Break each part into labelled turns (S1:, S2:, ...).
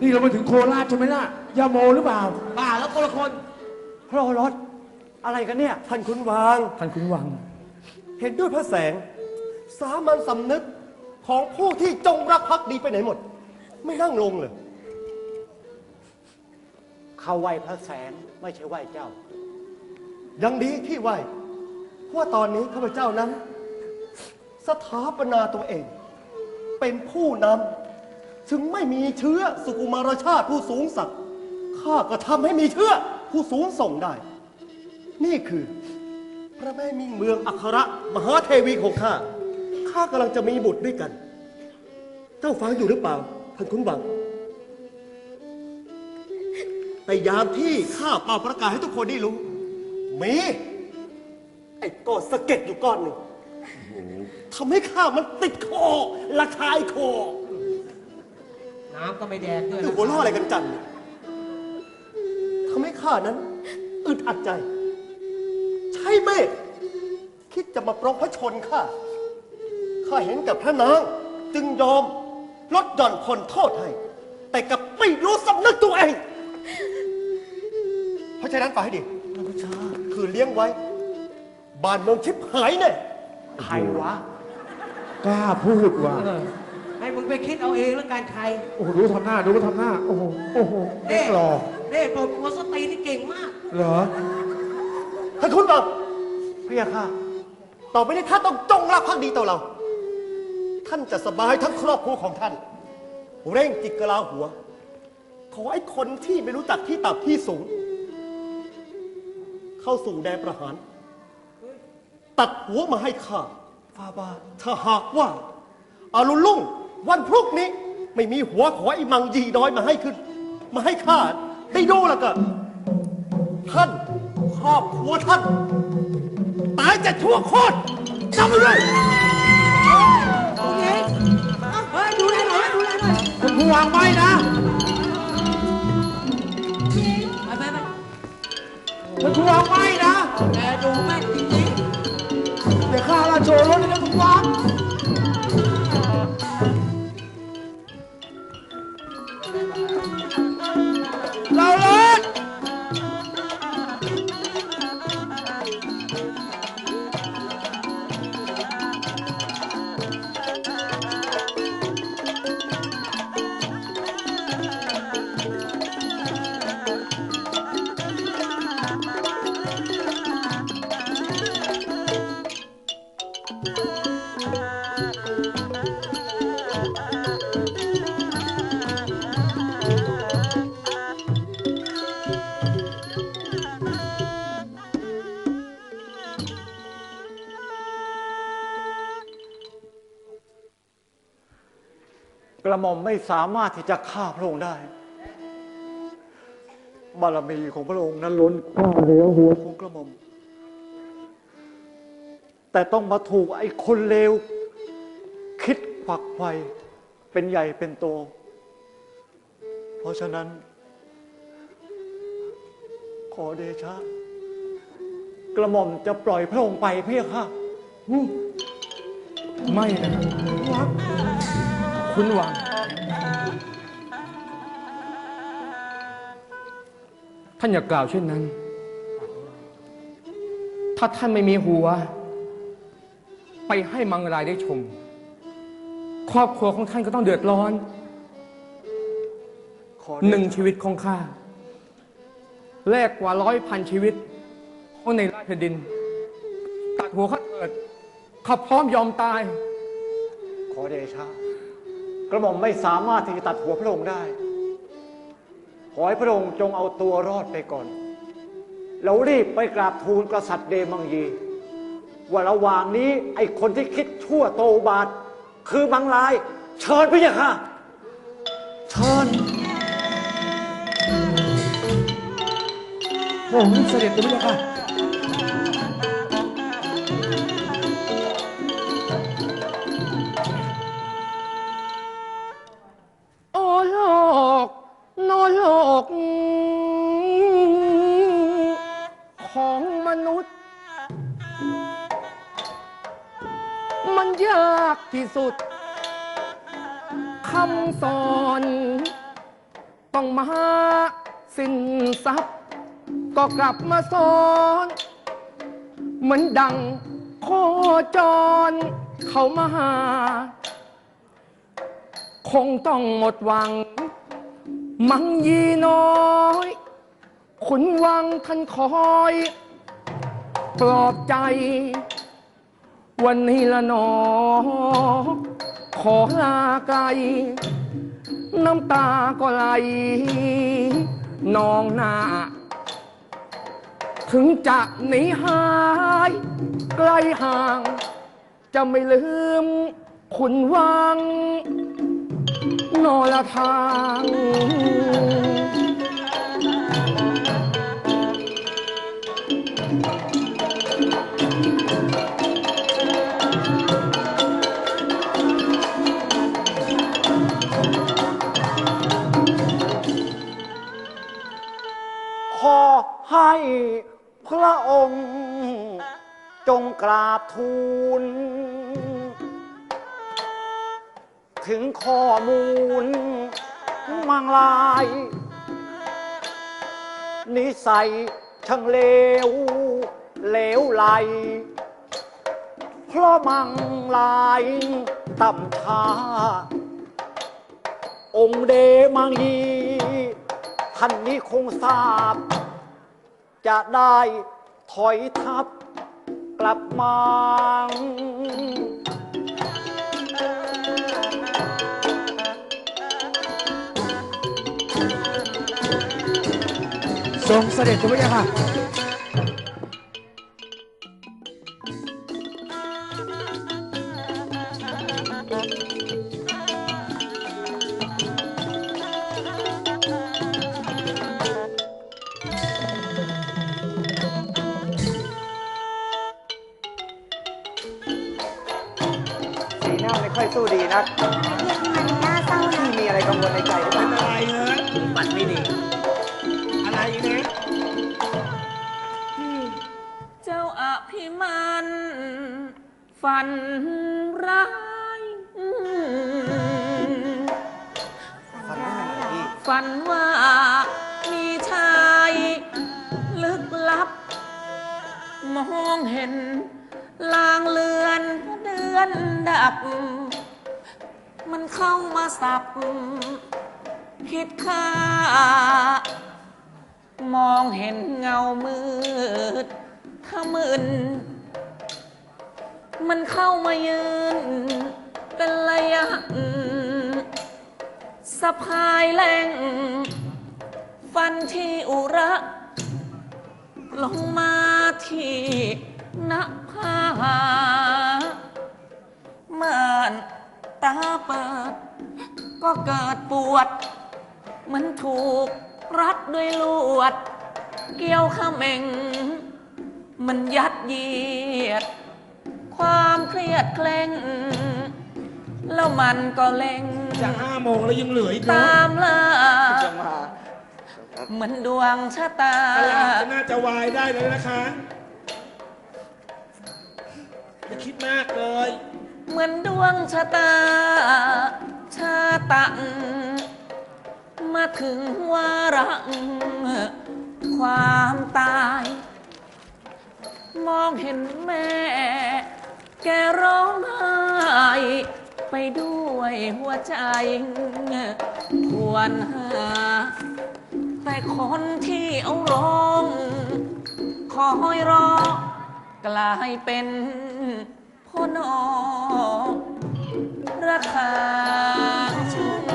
S1: นี่เรามาถึงโคราชใช่ไหมล่ะยาโมหรือเปล่า
S2: บ้าแล้วคนละคน
S3: พระโอรสอะไรกันเนี่ย ท่านคุณวาง
S1: ท่านคุณวัง
S3: เห็นด้วยพระแสง สามัญสำนึกของผู้ที่จงรักภักดีไปไหนหมด ไม่นั่งลงเลย
S4: เขาไหวพระแสงไม่ใช่ไหวเจ้า
S3: ยังดีที่ไหวเพราะว่าตอนนี้ข้าพเจ้านั้น สถาปนาตัวเอง เป็นผู้นำ ถึงไม่มีเชื้อสุกุมารชาติผู้สูงสักดิ์ข้าก็ทำให้มีเชื้อผู้สูงส่งได้ นี่คือ พระแม่มิ่งเมืองอัครมหาเทวีของข้าข้ากำลังจะมีบุตรด้วยกัน เจ้าฟังอยู่หรือเปล่าท่านคุณบัง แต่ยามที่ข้าเป่าประกาศให้ทุกคนได้รู้ มี ไอ้ก้อนสะเก็ดอยู่ก้อนหนึ่งทำให้ข้ามันติดคอระคายคอ
S2: น้ำก็ไม่แดงด้วย
S3: คือหัวล้ออะไรกันจันเนี่ยทำให้ข้านั้น อึดอัดใจ ใช่ไหมคิดจะมาปรองพระชนข้า ข้าเห็นกับพระนาง จึงยอมลดหย่อนผลโทษให้ แต่กับไม่รู้สำนึกตัวเอง เพราะฉะนั้นฟังให้ดีคือเลี้ยงไว้ บ้านเมืองชิบหายแน่
S4: ใครวะ
S1: กล้าพูดว่ะ
S2: เออให้ มึงไปคิดเอาเองแล้วกันใคร
S1: โอ้โหดูทำหน้าดูทำหน้า โอ้โหโอ้โหเด็กหล่อ
S2: เน่ตัวหัวสตรีนี่เก่งมาก
S1: เหรอ
S3: ท่านคุณบอกพี่ยาค่ะ ต่อไปนี้ท่านต้องจงรักภักดีต่อเรา ท่านจะสบายทั้งครอบครัวของท่าน เร่งจิกกะลาหัว ขอไอ้คนที่ไม่รู้จักที่ต่ำที่สูง เข้าสู่แดนประหาร ตัดหัวมาให้ข้าฟาบาทถ้าหากว่าอารุณลุ่ง วันพรุ่งนี้ไม่มีหัวขอไอ้มังยีน้อยมาให้ขึ้น มาให้ข้าได้ดูแล้วก็ท่านครอบครัวท่าน ตายจะชั่วโคตรจำไว้เลย
S2: โอเคเฮ้ยดูแลหน่อยดูแลหน่อย
S1: คุณผู้วางไว้นะ
S2: ไปไปไป
S1: คุณผู้วางไว้นะ
S2: แกดูแม่งจริง
S1: เดี๋ยวข้าราโชว์รถเลยนะคุณวาง
S4: หม่อมไม่สามารถที่จะฆ่าพระองค์ได้ บารมีของพระองค์นั้นล้นกล้าเหลือหัวของกระหม่อม แต่ต้องมาถูกไอ้คนเลว คิดขวักไขวเป็นใหญ่เป็นโต เพราะฉะนั้น ขอเดชะ กระหม่อมจะปล่อยพระองค์ไปเพียค่ะ
S1: ไม่นะวังคุณวัง ท่านอย่ากล่าวเช่นนั้น ถ้าท่านไม่มีหัว ไปให้มังรายได้ชม ครอบครัวของท่านก็ต้องเดือดร้อน
S4: ขอเดชะ
S1: หนึ่งชีวิตของข้าแลกกว่าร้อยพันชีวิตของในราชแผ่นดิน ตัดหัวข้าเถิดข้าพร้อมยอมตาย
S4: ขอเดชะ กระหม่อมไม่สามารถที่จะตัดหัวพระองค์ได้ขอ ให้พระองค์จงเอาตัวรอดไปก่อนแล้วรีบไปกราบทูลกษัตริย์เดมังยี ว่าระหว่างนี้ไอ้คนที่คิดชั่วโตอุบาท คือบังลาย เชิญพี่ค่ะเชิญ
S1: โอ้โหเสด็จตัวนี้ค่ะ ก ของมนุษย์ มันยากที่สุดคำสอน ต้องมาสิ้นทรัพย์ ก็กลับมาสอน เหมือนดังโคจร เขามาหา คงต้องหมดหวัง มังยีน้อยขุนวังท่านคอย ปลอบใจ วันนี้ละหนอ ขอลาไกล น้ำตาก็ไหลนองหน้า ถึงจะหนีหาย ไกลห่าง จะไม่ลืมคุณวัง นละทาง
S4: ขอให้พระองค์จงกราบทูล ถึงข้อมูลมังลาย นิสัยช่างเลวเลวไหล เพราะมังลายต่ำช้า องค์เดมังยีท่านนี้คงทราบ จะได้ถอยทับกลับมา
S2: ทรงเสด็จ
S5: ฝันว่ามีชายลึกลับ มองเห็น ลางเลือนเดือนดับ มันเข้ามาสับผิดค่ามองเห็นเงามืดขมึนมันเข้ามายืน เป็นระยะ สะพายแรงฟันที่อุระ ลงมาที่หน้าผาเมื่อนตาเปิด ก็เกิดปวดเหมันถูกรัดด้วยลวด เกี่ยวขม่งมันยัดเยียด ความเครียดเคร่ง แล้วมันก็เล็ง
S2: จะห้าโมงแล้วยังเหลืออีกเน
S5: ตา
S2: อะ
S5: มล่า
S4: จะมา
S5: เหมือนดวงชะตา
S2: ตลาดก็น่าจะวายได้แล้วนะคะอย่าคิดมากเลย
S5: เหมือนดวงชะตา ชาตังมาถึงวาระความตาย มองเห็นแม่ แกร้องไห้ ไปด้วยหัวใจ ควรหา แต่คนที่เอาร้องคอยรอกลายเป็นพ่อนอราคา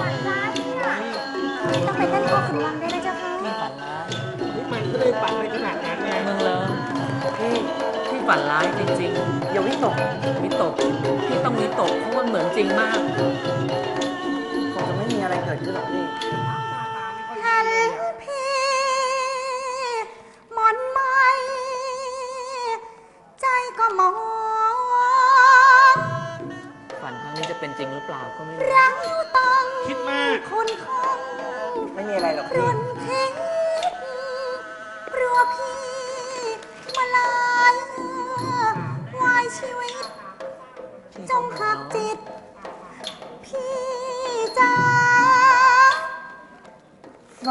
S6: ฝันร้ายเนี่ยต้องไปเต้นข้อขุนวังได้เลยเจ้าค่ะ
S5: พี่ฝันร้าย
S2: มันก็เลยปัดในขนาดนั้นไง
S5: เมืองเลยพี่พี่ฝันร้ายจริงๆ อย่าวิตกวิตกพี่ต้องวิตกเพราะมันเหมือนจริงมาก
S4: คงจะไม่มีอะไรเกิดขึ้นหรอกพี่
S6: หันพี่มนต์ไหมใจก็มอง
S5: ฝันครั้งนี้จะเป็นจริงหรือเปล่าก็ไม่รู้
S6: รักต้อง
S2: คิดมาก
S6: คุณคง
S4: ไม่มีอะไรหรอก
S6: รุ
S4: พี่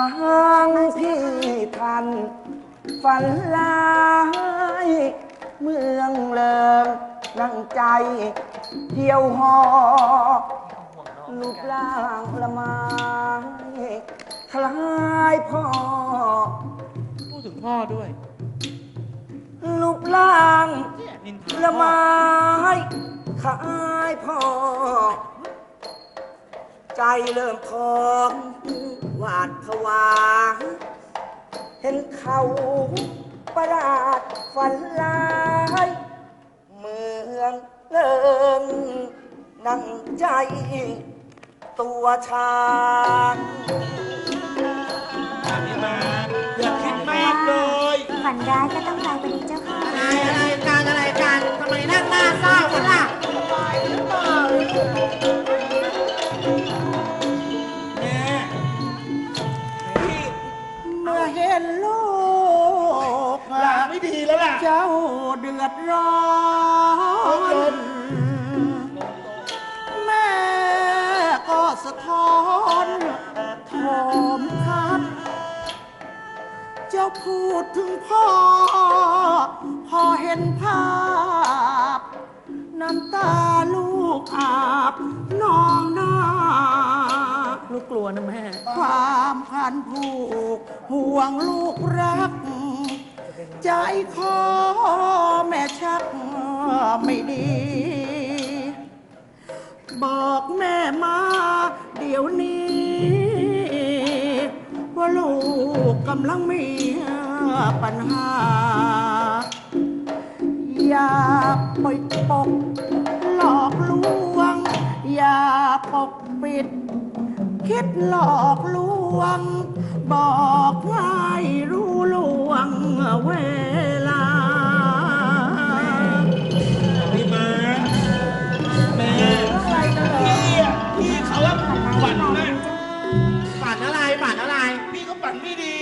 S4: า
S7: ฟังพี่ทัน ฝันลาย เมืองเลิงดังใจ เที่ยวหอรูปร่างละไม้คล้ายพ่อ
S2: พูดถึงพ่อด้วย
S7: รูปร่าง
S2: เนี่ยนินทา
S7: ละ
S2: พ่อ
S7: ไม้คล้ายพ่อ ใจเริ่มพองหวาดผวา เห็นเขาประหลาดฝันลาย เมืองเลิงนั่งใจ ตัวช้าง
S2: พี่มาอย่าคิดมากเลย
S6: ฝันร้ายก็ต้องกลายเป็นดีเจ้าค่ะ
S2: อะไรอะไรการอะไรกันทำไมนั่งหน้าเศร้ากันล่ะแเจ้า
S7: เดือดร้อน แม่ก็สะท้อนโทมคัด เจ้าพูดถึงพ่อ พอเห็นภาพ น้ำตาลูกอาบนองหน้า
S5: ลูกกลัวนะแม่
S7: ความพันผูกห่วงลูกรัก ใจคอแม่ชักไม่ดี บอกแม่มาเดี๋ยวนี้ ว่าลูกกำลังมีปัญหา อย่าปล่อยปกหลอกลวง อย่าปกปิด คิดหลอกลวง บอกให้รู้ เวลา
S2: พี่มาแม่พี่อะพี่เขาว่าฝันนะฝันอะไรฝันอะไร พี่ก็ฝันไม่ดี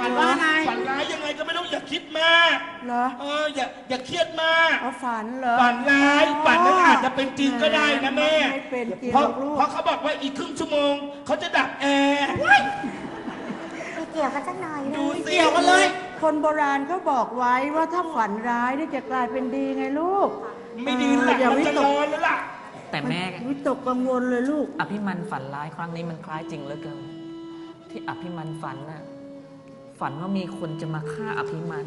S2: ฝันว่าไงฝันร้ายยังไงก็ไม่ต้องอย่าคิดมาก
S7: เหรอ
S2: เอออย่าอย่าเครียดมาก
S7: เอาฝันเหรอ
S2: ฝันร้ายฝันนั้นอาจจะเป็นจริงก็ได้นะแม่
S7: ไม่เป็นจริง
S2: เพราะ
S7: หรอกลูก
S2: เพราะเขาบอกว่าอีกครึ่งชั่วโมงเขาจะดับแอร์
S6: ไม่เกี่ยวกันสักหน่อยเล
S2: ดู
S6: ย
S2: เกี่ยวกันเลย
S7: คนโบราณเขาบอกไว้ว่าถ้าฝันร้ายนี่จะกลายเป็นดีไงลูก
S2: ไม่ดีหลัก
S7: อย่า
S2: มัน
S7: วิ
S2: จะ
S7: ต
S2: ร้
S7: ก
S2: อนแล้วล่ะ
S5: แต่แม่
S7: วิตกกังวลเลยลูก
S5: อภิมันฝันร้ายครั้งนี้มันคล้ายจริงเหลือเกินที่อภิมันฝันน่ะฝันว่ามีคนจะมาฆ่าอภิมัน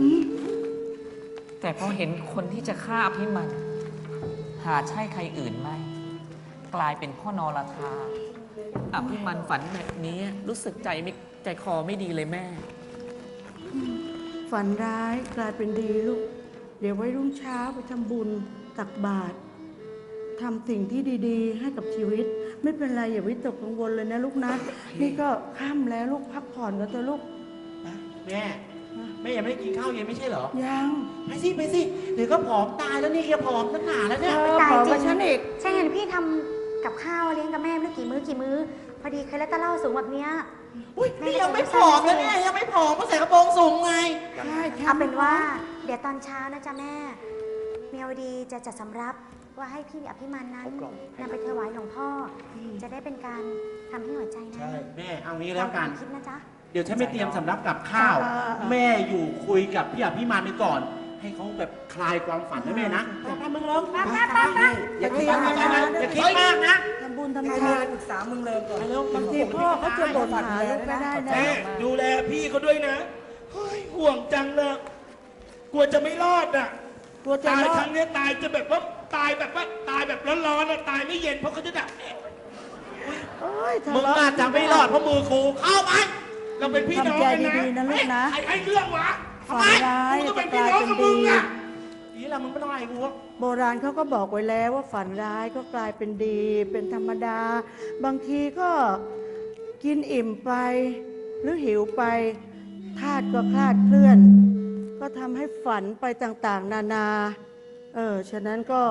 S5: แต่พอเห็นคนที่จะฆ่าอภิมัน หาใช่ใครอื่นไม่กลายเป็นพ่อนรธาอภิมันฝันแบบนี้รู้สึกใจไม่ใจคอไม่ดีเลยแม่
S7: ฝันร้ายกลายเป็นดีลูก เดี๋ยวไว้รุ่งเช้าไปทำบุญตักบาตรทำสิ่งที่ดีๆ ให้กับชีวิต ไม่เป็นไรอย่าวิตกกังวลเลยนะลูกนะ นี่ก็ค่ำแล้วลูกพักผ่อนกันเถอะลูก
S2: แม่แม่ยังไม่ได้กินข้าวเย็นไม่ใช่เหรอ
S7: ยัง
S2: ไปสิไปสิเดี๋ยวก็ผอมตายแล้วนี่แกผอมตั้งหนาแล้วเนี่ย
S7: เออ
S6: ตาย
S7: ขอ
S6: จริ
S7: กับ
S6: ง
S7: ฉันอีก
S6: ใช่เห็นพี่ทำกับข้าวเลี้ยงกับแม่ไม่รู้กี่มื้อกี่มื้อ พอดีเคยแล้วตะเล่าสูงแบบเนี้ย
S2: อุ้ยนี่ยังไม่ผอมนะเนี่ยยังไม่ผอมเพราะใส่กระโปรงสูงไง
S7: ใช่
S6: เอาเป็นว่า เดี๋ยวตอนเช้านะจ๊ะแม่เมียวดีจะจัดสำรับว่าให้พี่อภิมันนั้นนำไปถวายหลวงพ่ออจะได้เป็นการทำให้หัวใจนะ
S2: ใช่แม่เอางี้แล้วกัน
S6: คิดนะจ๊ะ
S2: เดี๋ยวฉันไม่เตรียมสำรับกับข้าวแม่อยู่คุยกับพี่อภิมานไปก่อน ให้เขาแบบคลายความฝันนะแม่นะไปมึงลงไปไปอย่าคิดมากนะอย่าคิดมากนะ
S7: ทำบุญทำทานปรึกษามึงเลยก่อนบางทีพ่อเขาจะบ่นหาลูกไม่ได้นะ
S2: แม่ดูแลพี่เขาด้วยนะเฮ้ยห่วงจังเลยกลัวจะไม่รอดอะ
S7: กลัวจะ
S2: ตาย
S7: รอ
S2: ค
S7: ด
S2: รั้งเนี้ยตายจะแบบว่าตายแบบว่าตายแบบร้อนๆอะตายไม่เย็นเพราะเขาจะดับแอร์
S7: เอ้ยทะ
S2: มึง
S7: เลาะ
S2: อาจจะไม่รอดเพราะมือกูเข้าไปเราเป็นพี่น้องกันนะ
S7: ทำใจดีๆนะลูกนะ
S2: เฮ้ยใครให้เรื่องวะ ทำไม
S7: ฝันร้าย
S2: กูต้องเป็นพี่น้องกับมึงอะนี่แหละมึงไม่ต้องอะไรกูวะ
S7: โบราณเขาก็บอกไว้แล้วว่าฝันร้ายก็กลายเป็นดี เป็นธรรมดา บางทีก็กินอิ่มไป หรือหิวไปธาตุก็คลาดเคลื่อน ก็ทำให้ฝันไปต่างๆ นานา เออ ฉะนั้นก็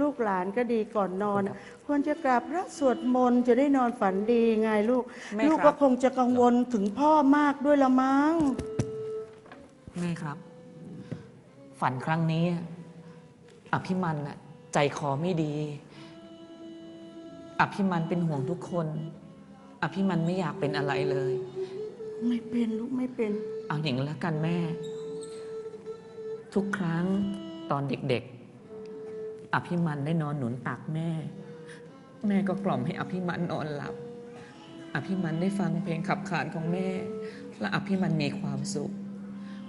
S7: ลูกหลานก็ดีก่อนนอน ควรจะกราบพระสวดมนต์จะได้นอนฝันดีไงลูก
S5: แม่
S7: ลูก
S5: ครั
S7: ก็
S5: บ
S7: คงจะกังวลถึงพ่อมากด้วยละมั้ง
S5: แม่ครับ ฝันครั้งนี้ อภิมันน่ะใจคอไม่ดี อภิมันเป็นห่วงทุกคน อภิมันไม่อยากเป็นอะไรเลย
S7: ไม่เป็นลูกไม่เป็น
S5: เอาอย่างนี้แล้วกันแม่ ทุกครั้งตอนเด็กๆ อภิมันได้นอนหนุนตักแม่ แม่ก็กล่อมให้อภิมันนอนหลับ อภิมันได้ฟังเพลงขับขานของแม่ และอภิมันมีความสุข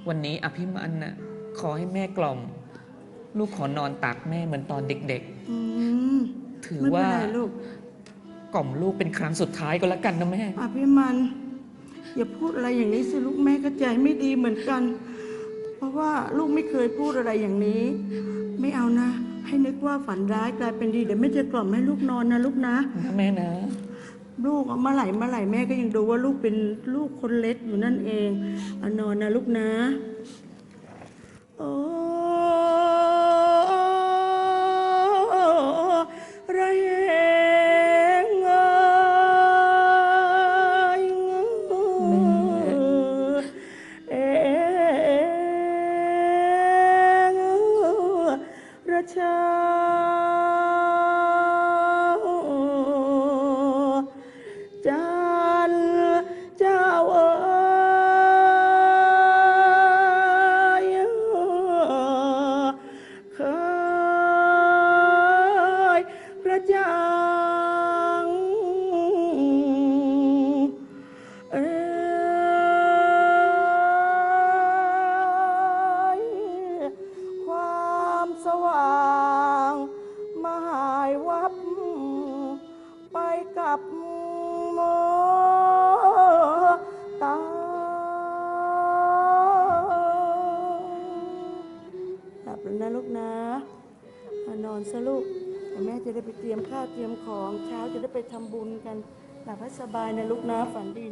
S5: วันนี้อภิมันน่ะขอให้แม่กล่อม ลูกขอนอนตักแม่เหมือนตอนเด็ก
S7: อืม
S5: ๆ ถือ
S7: ไม่เป็น
S5: ว่า
S7: ไรลูก
S5: กล่อมลูกเป็นครั้งสุดท้ายก็แล้วกันนะแม่
S7: อภิมัน อย่าพูดอะไรอย่างนี้สิลูกแม่ก็ใจไม่ดีเหมือนกัน เพราะว่าลูกไม่เคยพูดอะไรอย่างนี้ ไม่เอานะ ให้นึกว่าฝันร้ายกลายเป็นดีเดี๋ยวแม่จะกล่อมให้ลูกนอนนะลูกนะ
S5: นะแม่นะ
S7: ลูกเอาเมื่อไหร่เมื่อไหร่แม่ก็ยังดูว่าลูกเป็นลูกคนเล็กอยู่นั่นเองอนอนนะลูกนะ โอ้ ทำบุญกันหลับให้สบายนะลูกนะฝันดี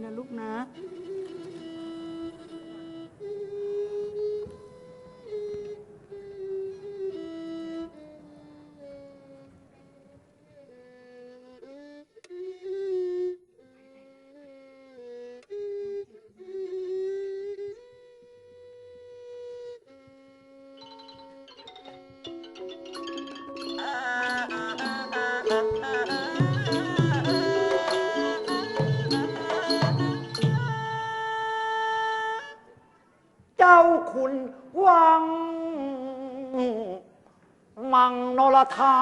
S4: งนรธา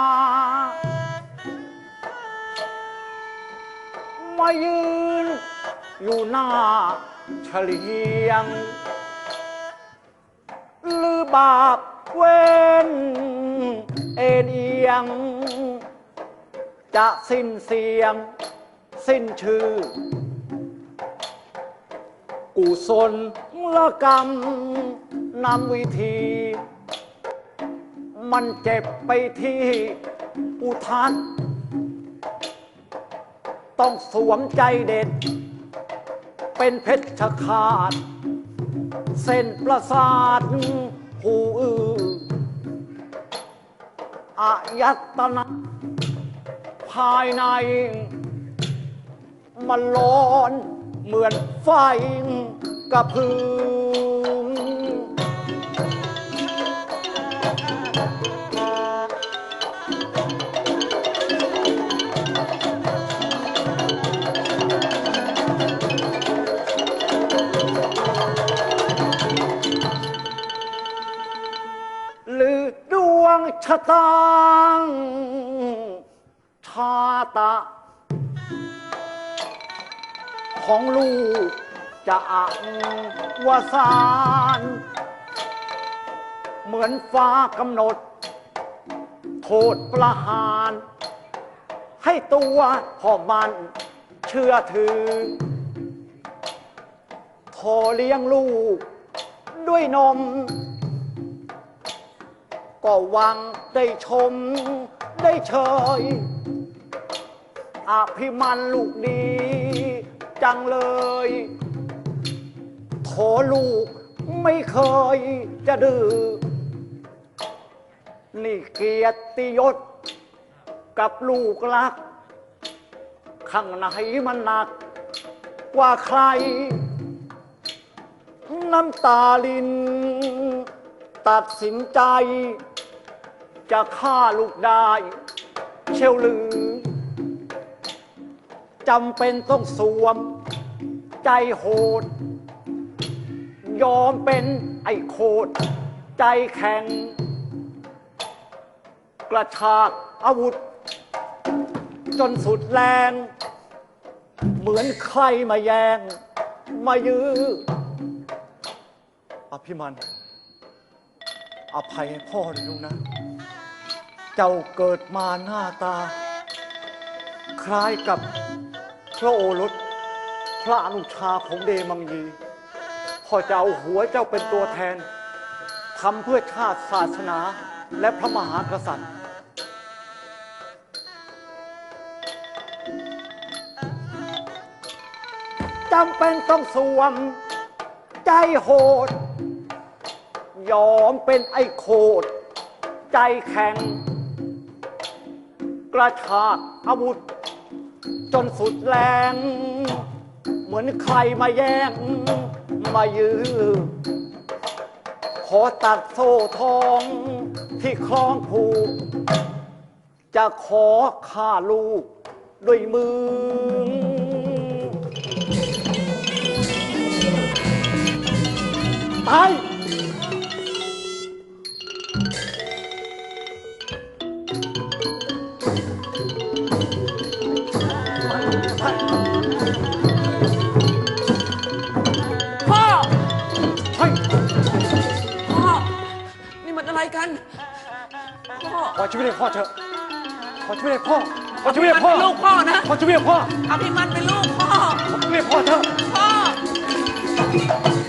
S4: มายืนอยู่หน้าเฉลียงลือบาปเว้นเอ็นเอียง จะสิ้นเสียง สิ้นชื่อ กุศลละกรรมนำวิธี มันเจ็บไปที่อุทัศน์ต้องสวมใจเด็ด เป็นเพชฌฆาตเส้นประสาทหูอืออายัตนะภายใน มันร้อนเหมือนไฟกระพือะตาชาตะ ของลูกจะอักวสาน เหมือนฟ้ากำหนด โทษประหาร ให้ตัวพ่อมันเชื่อถือโทเลี้ยงลูกด้วยนม ก็หวังได้ชมได้เชยอภิมันลูกดี จังเลยโถลูกไม่เคยจะดื้อ นี่เกียรติยศ กับลูกรัก ข้างในมันหนัก กว่าใคร น้ำตาลิน ตัดสินใจ จะฆ่าลูกได้ เชยวหรือจำเป็นต้องสวม ใจโหด ยอมเป็นไอ้โคตรใจแข็ง กระชากอาวุธ จนสุดแรง เหมือนใครมาแยง มายื้ออภิมัน อภัยให้พ่อด้วยลูกนะ เจ้าเกิดมาหน้าตา คล้ายกับพระโอรส พระอนุชาของเดมังยีพ่อจะเอาหัวเจ้าเป็นตัวแทนทำเพื่อชาติศาสนาและพระมหากษัตริย์ จำเป็นต้องสวมใจโหด ยอมเป็นไอ้โคดใจแข็ง กระชากอาวุธ จนสุดแรง เหมือนใครมาแย่ง มายื้อขอตัดโซ่ทองที่คล้องผูก จะขอฆ่าลูกด้วยมือตาย
S5: อ
S4: ขอชีวิตให้พ่อเถอะ ขอชีวิตให้พ่อ ขอชีวิตให้พ่อ
S5: มันเป็นลูกพ่อนะ
S4: ขอชีวิตให้พ่อ
S5: อภิมันเป็นลูกพ่อ
S4: ขอชีวิตให้พ่อเถอะ
S5: พ่อ